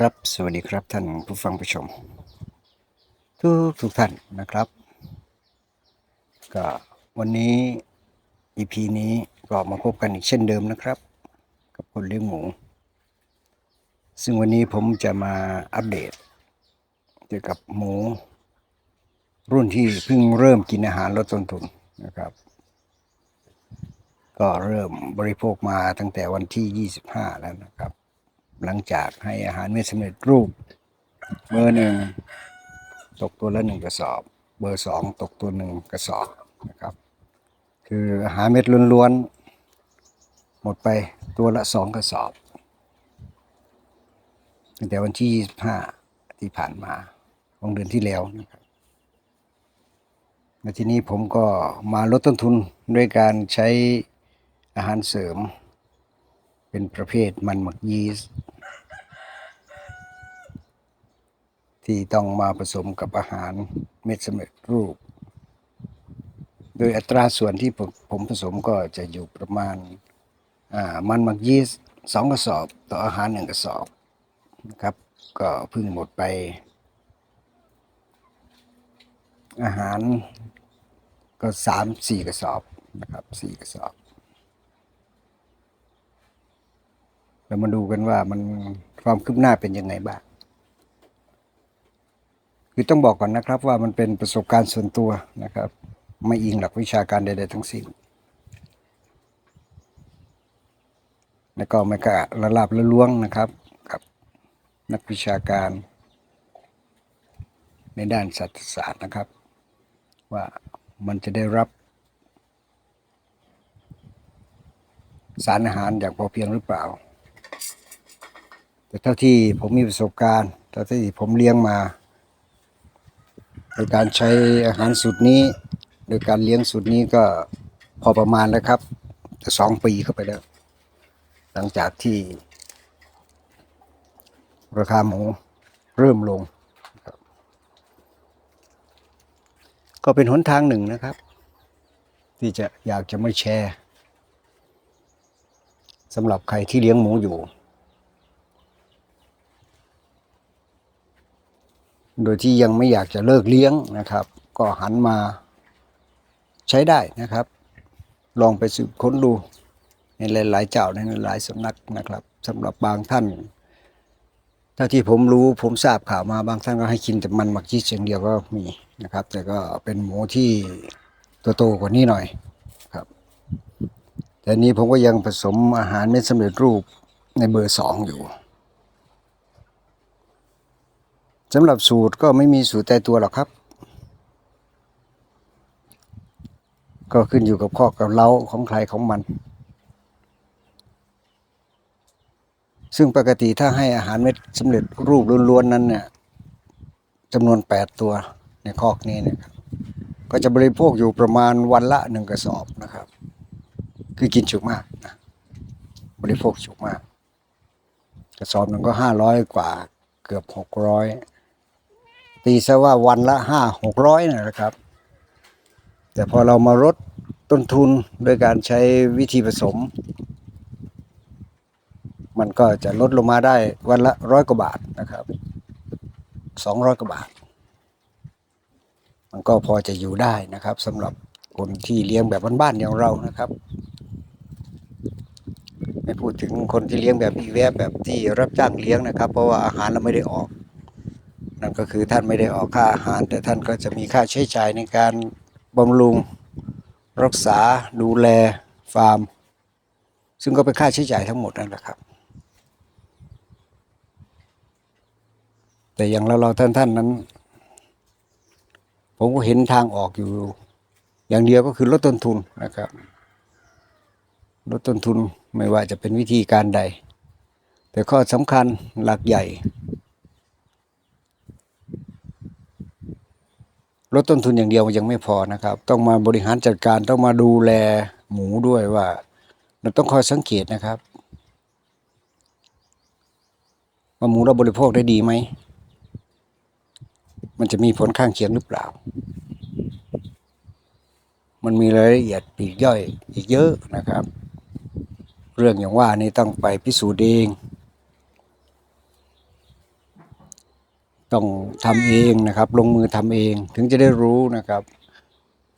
ครับ สวัสดีครับท่านผู้ฟังผู้ชม ทุกทุกท่านนะครับ ก็วันนี้ EP นี้ก็มาพบกันอีกเช่นเดิมนะครับ กับคนเลี้ยงหมู ซึ่งวันนี้ผมจะมาอัปเดต เกี่ยวกับหมู รุ่นที่เพิ่งเริ่มกินอาหารลดต้นทุนนะครับ ก็เริ่มบริโภคมาตั้งแต่วันที่ 25 แล้วนะครับ หลังจากให้อาหารเม็ดสำเร็จรูป เบอร์หนึ่งตกตัวละหนึ่งกระสอบ เบอร์สองตกตัวหนึ่งกระสอบนะครับ คืออาหารเม็ดล้วนๆ หมดไปตัวละสองกระสอบตั้งแต่วันที่ 25 ที่ผ่านมาของเดือนที่แล้วนะครับและทีนี้ผมก็มาลดต้นทุนด้วยการใช้อาหารเสริม เป็นประเภทมันหมักยีสต์ที่ต้องมาผสมกับอาหารเม็ดสำเร็จรูป โดยอัตราส่วนที่ผมผมผสมก็จะอยู่ประมาณามันหมักยีสต์สองกระสอบต่ออาหารหนึ่งกระสอบนะครับ ก็เพิ่งหมดไป อาหารก็สามสี่กระสอบนะครับสี่กระสอบ เรามาดูกันว่ามันความคืบหน้าเป็นยังไงบ้างคือต้องบอกก่อนนะครับว่ามันเป็นประสบการณ์ส่วนตัวนะครับ ไม่อิงหลักวิชาการใดๆทั้งสิ้น แล้วก็ไม่กะระลาบละล้วงนะครับกับนักวิชาการ ในด้านสัตวศาสตร์นะครับ ว่ามันจะได้รับ สารอาหารอย่างพอเพียงหรือเปล่า แต่เท่าที่ผมมีประสบการณ์เท่าที่ผมเลี้ยงมาโดยการใช้อาหารสูตรนี้ โดยการเลี้ยงสูตรนี้ก็พอประมาณแล้วครับจะสองปีเข้าไปแล้ว หลังจากที่ ราคาหมูเริ่มลง ก็เป็นหนทางหนึ่งนะครับ ที่จะอยากจะไม่แชร์สำหรับใครที่เลี้ยงหมูอยู่ โดยที่ยังไม่อยากจะเลิกเลี้ยงนะครับ ก็หันมาใช้ได้นะครับ ลองไปสืบค้นดูในหลายๆเจ้าในหลายสำนักนะครับสำหรับบางท่านถ้าที่ผมรู้ผมทราบข่าวมาบางท่านก็ให้กินแต่มันหมักชีสอย่างเดียวก็มีนะครับ แต่ก็เป็นหมูที่ตัวโตกว่านี้หน่อยครับแต่นี้ผมก็ยังผสมอาหารเม็ดสำเร็จรูปในเบอร์สองอยู่ สำหรับสูตรก็ไม่มีสูตรตายตัวหรอกครับ ก็ขึ้นอยู่กับข้อกับเล้าของใครของมัน ซึ่งปกติถ้าให้อาหารเม็ดสำเร็จรูปล้วนๆนั้นเนี่ยจำนวน 8 ตัวในคอกนี้เนี่ยก็จะบริโภคอยู่ประมาณวันละหนึ่งกระสอบนะครับ คือกินจุกมากนะบริโภคจุกมาก กระสอบหนึ่งก็ห้าร้อยกว่าเกือบหกร้อย ตีซะว่าวันละห้าหกร้อยนะครับ แต่พอเรามาลดต้นทุนโดยการใช้วิธีผสม มันก็จะลดลงมาได้วันละร้อยกว่าบาทนะครับสองร้อยกว่าบาท มันก็พอจะอยู่ได้นะครับสำหรับคนที่เลี้ยงแบบบ้านๆอย่างเรานะครับ ไม่พูดถึงคนที่เลี้ยงแบบอีแวบแบบที่รับจ้างเลี้ยงนะครับ เพราะว่าอาหารเราไม่ได้ออก นั่นก็คือท่านไม่ได้ออกค่าอาหาร แต่ท่านก็จะมีค่าใช้จ่ายในการบำรุงรักษาดูแลฟาร์ม ซึ่งก็เป็นค่าใช้จ่ายทั้งหมดนั่นแหละครับ แต่อย่างเราเราท่านท่านๆนั้น ผมก็เห็นทางออกอยู่ อย่างเดียวก็คือลดต้นทุนนะครับลดต้นทุนไม่ว่าจะเป็นวิธีการใด แต่ข้อสำคัญหลักใหญ่ ลดต้นทุนอย่างเดียวยังไม่พอนะครับ ต้องมาบริหารจัดการต้องมาดูแลหมูด้วยว่า เราต้องคอยสังเกตนะครับว่าหมูเราบริโภคได้ดีไหมมันจะมีผลข้างเคียงหรือเปล่า มันมีรายละเอียดปีกย่อยอีกเยอะนะครับ เรื่องอย่างว่านี่ต้องไปพิสูจน์เอง ต้องทำเองนะครับ ลงมือทำเอง ถึงจะได้รู้นะครับ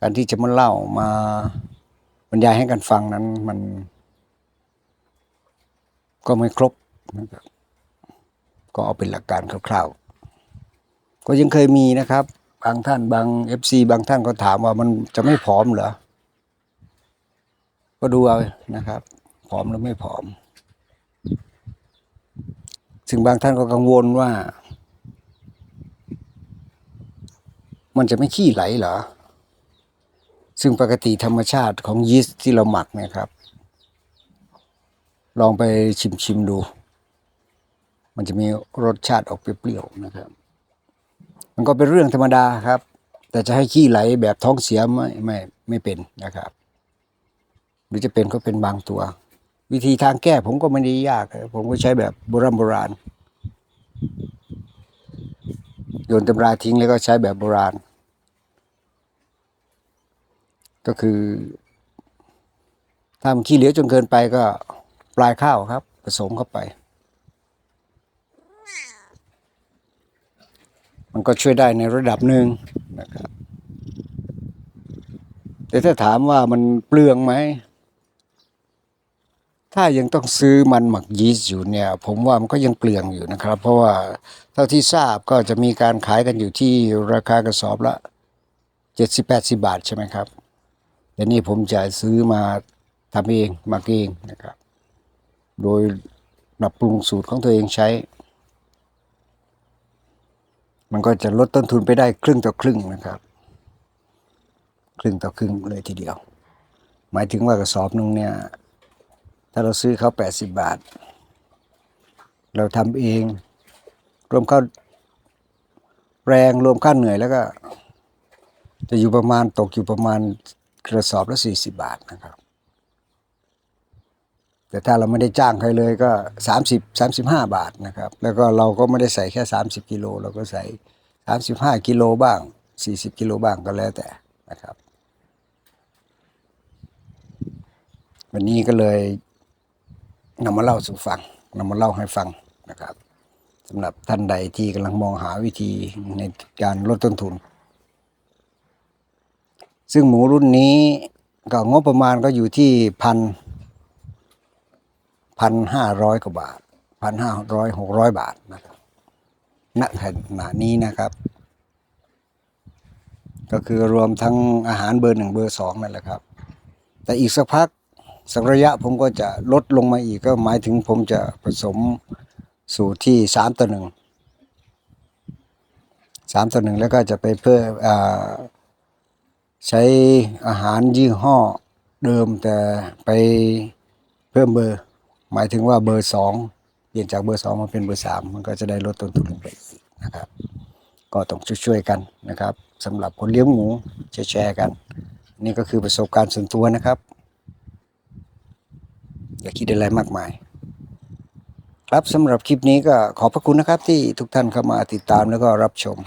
การที่จะมาเล่ามาบรรยายให้กันฟังนั้นมัน ก็ไม่ครบนะครับก็เอาเป็นหลักการคร่าวๆ ก็ยังเคยมีนะครับ บางท่านบางเอฟซีบางท่านก็ถามว่ามันจะไม่ผอมเหรอ ก็ดูเอานะครับ ผอมหรือไม่ผอม ซึ่งบางท่านก็กังวลว่า มันจะไม่ขี้ไหลเหรอ ซึ่งปกติธรรมชาติของยีสต์ที่เราหมักนะครับ ลองไปชิมชิมดู มันจะมีรสชาติออกเปรี้ยวๆนะครับ มันก็เป็นเรื่องธรรมดาครับ แต่จะให้ขี้ไหลแบบท้องเสียไม่ไม่ไม่เป็นนะครับหรือจะเป็นก็เป็นบางตัว วิธีทางแก้ผมก็ไม่ได้ยาก ผมก็ใช้แบบโบราณโบราณโยนตำราทิ้งแล้วก็ใช้แบบโบราณ ก็คือ ถ้ามันขี้เหลวจนเกินไปก็ปลายข้าวครับ ผสมเข้าไป มันก็ช่วยได้ในระดับหนึ่งนะครับ แต่ถ้าถามว่ามันเปลืองไหม ถ้ายังต้องซื้อมันหมักยีสต์อยู่เนี่ย ผมว่ามันก็ยังเปลืองอยู่นะครับ เพราะว่าเท่าที่ทราบก็จะมีการขายกันอยู่ที่ราคากระสอบละเจ็ดสิบแปดสิบาทใช่ไหมครับ แต่นี่ผมจะซื้อมาทำเองมักเองนะครับ โดยปรับปรุงสูตรของตัวเองใช้ มันก็จะลดต้นทุนไปได้ครึ่งต่อครึ่งนะครับ ครึ่งต่อครึ่งเลยทีเดียว หมายถึงว่ากระสอบหนึงเนี่ย ถ้าเราซื้อเขาแปดสิบบาท เราทำเอง รวมค่าแรงรวมค่าเหนื่อยแล้วก็ จะอยู่ประมาณตกอยู่ประมาณ กระสอบละสี่สิบบาทนะครับ แต่ถ้าเราไม่ได้จ้างใครเลยก็สามสิบสามสิบห้าบาทนะครับ แล้วก็เราก็ไม่ได้ใส่แค่สามสิบกิโลเราก็ใส่สามสิบห้ากิโลบ้างสี่สิบกิโลบ้างก็แล้วแต่นะครับ วันนี้ก็เลยนำมาเล่าสู่ฟังนำมาเล่าให้ฟังนะครับสำหรับท่านใดที่กำลังมองหาวิธีในการลดต้นทุน ซึ่งหมูรุ่นนี้ก็งบประมาณก็อยู่ที่พันพันห้าร้อยกว่าบาทพันห้าร้อยหกร้อยบาทนะครับณขณะนี้นะครับ ก็คือรวมทั้งอาหารเบอร์หนึ่งเบอร์สองนั่นแหละครับ แต่อีกสักพักสักระยะผมก็จะลดลงมาอีกก็หมายถึงผมจะผสมสูตรที่สามต่อหนึ่งสามต่อหนึ่งแล้วก็จะไปเพื่อ ใช้อาหารยี่ห้อเดิมแต่ไปเพิ่มเบอร์ หมายถึงว่าเบอร์สองเปลี่ยนจากเบอร์สองมาเป็นเบอร์สามมันก็จะได้ลดต้นทุนลงไปนะครับ ก็ต้องช่วยๆกันนะครับสำหรับคนเลี้ยงหมูแชร์ๆกัน นี่ก็คือประสบการณ์ส่วนตัวนะครับ อย่าคิดอะไรมากมาย ครับสำหรับคลิปนี้ก็ขอบพระคุณนะครับ ที่ทุกท่านเข้ามาติดตามแล้วก็รับชม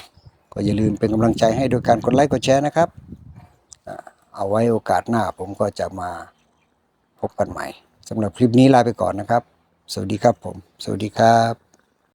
ก็อย่าลืมเป็นกำลังใจให้โดยการกดไลค์กดแชร์นะครับ เอาไว้โอกาสหน้าผมก็จะมาพบกันใหม่สำหรับคลิปนี้ลาไปก่อนนะครับ สวัสดีครับผม สวัสดีครับ